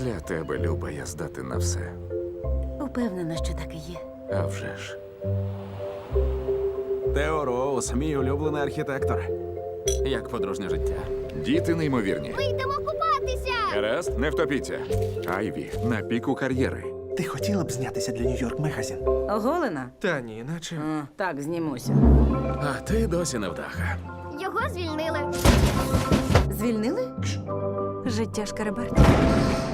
Для тебе, Люба, я здатен на все. Упевнена, що так і є. А вже ж. Тео Роуз, мій улюблений архітектор. Як подружнє життя. Діти неймовірні. Йдемо купатися! Гаразд, не втопіться. Айві на піку кар'єри. Ти хотіла б знятися для Нью-Йорк Мегазін? Оголена? Та ні, наче. А, так, знімуся. А ти досі невдаха. Його звільнили. Звільнили? Життя шкареберта.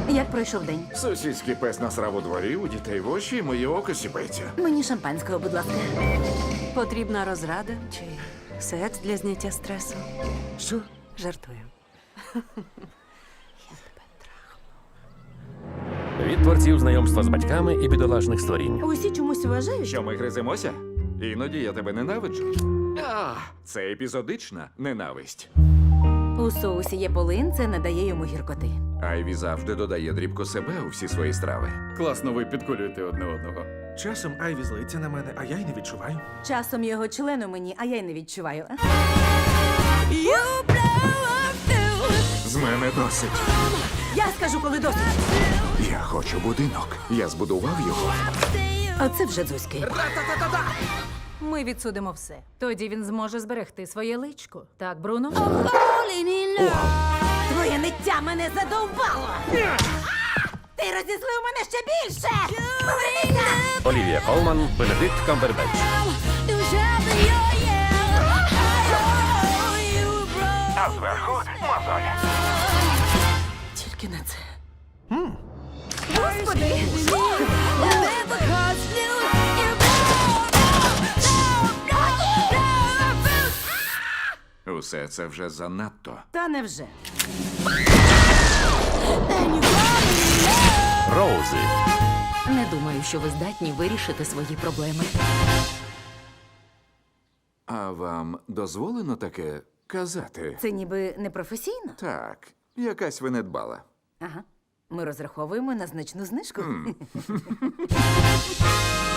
Як пройшов день? Сусідський пес насрав у дворі, у дітей в очі, моє око сіпається. Мені шампанського, будь ласка. Потрібна розрада чи секс для зняття стресу? Що? Жартую. Від творців знайомства з батьками і бідолашних створінь. Усі чомусь вважають, Що ми гриземося? Іноді я тебе ненавиджу. А, це епізодична ненависть. У соусі є полин, це надає йому гіркоти. Айві завжди додає дрібко себе у всі свої страви. Класно ви підколюєте одне одного. Часом Айві злиться на мене, а я й не відчуваю. Часом його член у мені, а я й не відчуваю. З мене досить. Я скажу, коли досить. Я хочу будинок. Я збудував його. Оце вже дзузьки. Ми відсудимо все. Тоді він зможе зберегти своє личко. Так, Бруно? Твоє ниття мене задовбало! Ти розізлив мене ще більше! Повернися! Олівія Колман, Бенедикт Камбербетч. А зверху мозоль. Тільки на це. Усе це вже занадто. Та невже. Роузи. Не думаю, що ви здатні вирішити свої проблеми. А вам дозволено таке казати? Це ніби непрофесійно. Так, якась ви недбала. Ага. Ми розраховуємо на значну знижку.